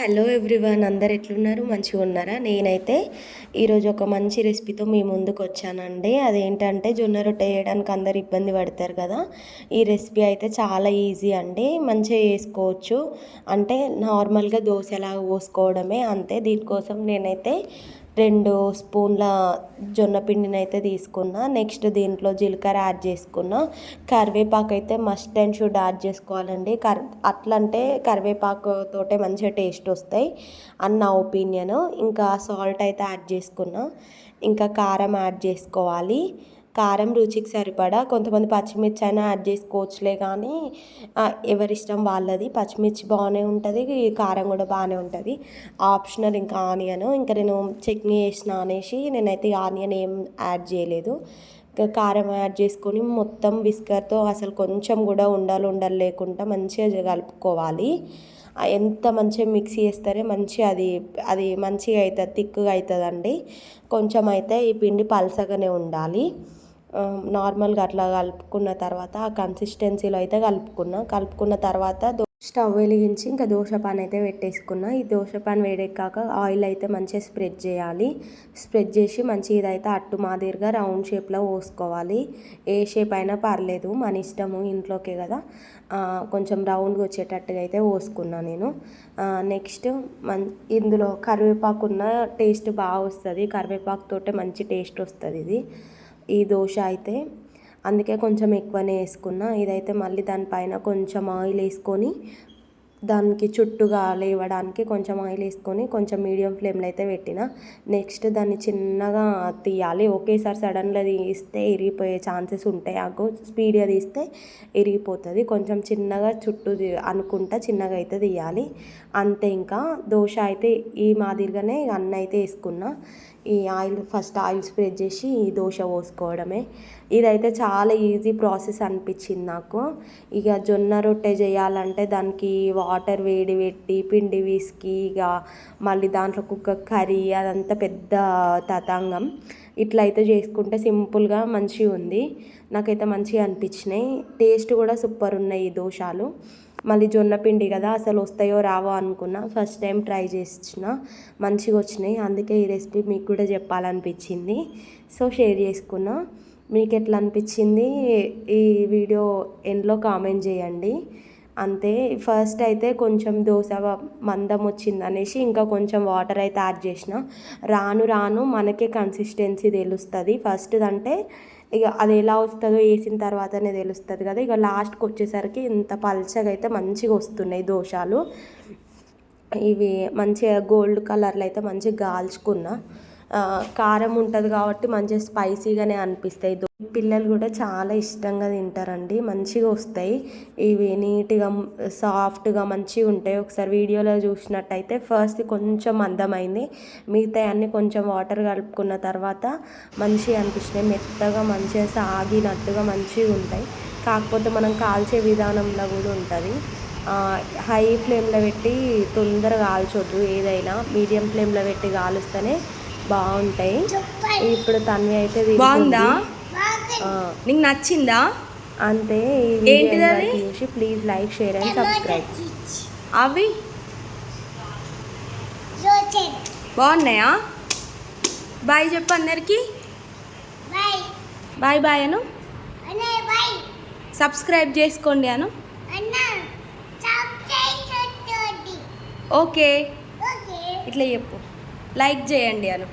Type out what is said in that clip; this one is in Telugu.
హలో ఎవ్రీవన్ అందరు ఎట్లున్నారు? మంచిగా ఉన్నారా? నేనైతే ఈరోజు ఒక మంచి రెసిపీతో మీ ముందుకు వచ్చానండి. అదేంటంటే జొన్న రొట్టె వేయడానికి అందరు ఇబ్బంది పడతారు కదా. ఈ రెసిపీ అయితే చాలా ఈజీ అండి. మంచిగా చేసుకోవచ్చు. అంటే నార్మల్గా దోశలాగా పోసుకోవడమే అంతే దీనికోసం నేనైతే రెండు స్పూన్ల జొన్న పిండిని అయితే తీసుకున్నా. నెక్స్ట్ దీంట్లో జీలకర్ర యాడ్ చేసుకున్నా. కరివేపాకు అయితే మస్ట్ అండ్ షుడ్ యాడ్ చేసుకోవాలండి. కర్ అట్లంటే కరివేపాకు తోటే మంచిగా టేస్ట్ వస్తాయి అన్న ఒపీనియన్. ఇంకా సాల్ట్ అయితే యాడ్ చేసుకున్నా. ఇంకా కారం యాడ్ చేసుకోవాలి. కారం రుచికి సరిపడా కొంతమంది పచ్చిమిర్చి అయినా యాడ్ చేసుకోవచ్చులే కానీ ఎవరిష్టం వాళ్ళది. పచ్చిమిర్చి బాగానే ఉంటుంది కారం కూడా బాగానే ఉంటుంది. ఆప్షనల్ ఇంకా ఆనియన్. ఇంకా నేను చట్నీ వేసిన అనేసి నేనైతే ఆనియన్ ఏం యాడ్ చేయలేదు. ఇంకా కారం యాడ్ చేసుకొని మొత్తం విస్కర్తో అసలు కొంచెం కూడా ఉండాలి ఉండాలి లేకుండా మంచిగా కలుపుకోవాలి. ఎంత మంచిగా మిక్సీ చేస్తారే మంచిగా అది అది మంచిగా అవుతుంది థిక్గా అవుతుందండి. కొంచెం అయితే ఈ పిండి పలసగానే ఉండాలి. నార్మల్గా అట్లా కలుపుకున్న తర్వాత ఆ కన్సిస్టెన్సీలో అయితే కలుపుకున్నా. కలుపుకున్న తర్వాత స్టవ్ వెలిగించి ఇంకా దోశ పాన్ అయితే పెట్టేసుకున్నా. ఈ దోశ పాన్ వేడెక్కాక ఆయిల్ అయితే మంచిగా స్ప్రెడ్ చేయాలి. స్ప్రెడ్ చేసి మంచిగా ఇదైతే అట్టు మాదిరిగా రౌండ్ షేప్లో పోసుకోవాలి. ఏ షేప్ అయినా పర్లేదు మన ఇష్టము ఇంట్లోకే కదా. కొంచెం రౌండ్గా వచ్చేటట్టుగా అయితే పోసుకున్నా నేను. నెక్స్ట్ మన్ ఇందులో కరివేపాకు ఉన్న టేస్ట్ బాగా వస్తుంది. కరివేపాకుతోటే మంచి టేస్ట్ వస్తుంది ఇది. ఈ దోశ అయితే. అందుకే కొంచెం ఎక్కువనే వేసుకున్నా. ఇదైతే మళ్ళీ దానిపైన కొంచెం ఆయిల్ వేసుకొని దానికి చుట్టుగా లేవడానికి కొంచెం ఆయిల్ వేసుకొని కొంచెం మీడియం ఫ్లేమ్లో అయితే పెట్టిన. నెక్స్ట్ దాన్ని చిన్నగా తీయాలి. ఒకేసారి సడన్గా తీస్తే ఇరిగిపోయే ఛాన్సెస్ ఉంటాయి. ఆకు స్పీడ్గా తీస్తే ఇరిగిపోతుంది. కొంచెం చిన్నగా చుట్టూ అనుకుంటా చిన్నగా అయితే తీయాలి. అంతే ఇంకా. దోశ అయితే ఈ మాదిరిగానే అన్న అయితే వేసుకున్నా. ఈ ఆయిల్ ఫస్ట్ ఆయిల్ స్ప్రెడ్ చేసి ఈ దోశ పోసుకోవడమే. ఇదైతే చాలా ఈజీ ప్రాసెస్ అనిపించింది నాకు. ఇక జొన్న రొట్టె చేయాలంటే దానికి వా వాటర్ వేడి పెట్టి పిండి విసికి ఇక మళ్ళీ దాంట్లో కుక్క కర్రీ అదంతా పెద్ద తతంగం. ఇట్లా అయితే చేసుకుంటే సింపుల్గా మంచిగా ఉంది. నాకైతే మంచిగా అనిపించినాయి. టేస్ట్ కూడా సూపర్ ఉన్నాయి ఈ దోశాలు. మళ్ళీ జొన్న పిండి కదా అసలు వస్తాయో రావో అనుకున్నా. ఫస్ట్ టైం ట్రై చేసిన. మంచిగా వచ్చినాయి. అందుకే ఈ రెసిపీ మీకు కూడా చెప్పాలనిపించింది. సో షేర్ చేసుకున్నా. మీకు ఎట్లా అనిపించింది? ఈ వీడియో ఎండ్లో కామెంట్ చేయండి. అంతే. ఫస్ట్ అయితే కొంచెం దోశ మందం వచ్చింది అనేసి ఇంకా కొంచెం వాటర్ అయితే యాడ్ చేసిన. రాను రాను మనకే కన్సిస్టెన్సీ తెలుస్తుంది. ఫస్ట్ అంటే ఇక అది ఎలా వస్తుందో వేసిన తర్వాతనే తెలుస్తుంది కదా. ఇక లాస్ట్కి వచ్చేసరికి ఇంత పల్చగా అయితే మంచిగా వస్తున్నాయి దోశాలు. ఇవి మంచిగా గోల్డ్ కలర్లో అయితే మంచిగా గాల్చుకున్నా. కారం ఉంటుంది కాబట్టి మంచిగా స్పైసీగానే అనిపిస్తాయి. పిల్లలు కూడా చాలా ఇష్టంగా తింటారండి. మంచిగా వస్తాయి. ఇవి నీట్గా సాఫ్ట్గా మంచిగా ఉంటాయి. ఒకసారి వీడియోలో చూసినట్టయితే ఫస్ట్ కొంచెం మందమైంది. మిగతా అన్ని కొంచెం వాటర్ కలుపుకున్న తర్వాత మంచిగా అనిపిస్తున్నాయి. మెత్తగా మంచిగా సాగినట్టుగా మంచిగా ఉంటాయి. కాకపోతే మనం కాల్చే విధానంలో కూడా ఉంటుంది. హై ఫ్లేమ్లో పెట్టి తొందరగా కాల్చొద్దు. ఏదైనా మీడియం ఫ్లేమ్లో పెట్టి కాలుస్తేనే బాగుంటాయి. ఇప్పుడు తన్వి అయితే బాగుందా? నీకు నచ్చిందా? అంతే ఏంటిది అది? చూసి please like share and subscribe. అవి? బాగున్నాయా? బాయ్ చెప్పు అందరికి. బాయ్. బాయ్ అను. సబ్స్క్రైబ్ చేసుకోండి అను. ఓకే. ఇట్లా చెప్పు. లైక్ చేయండి అను.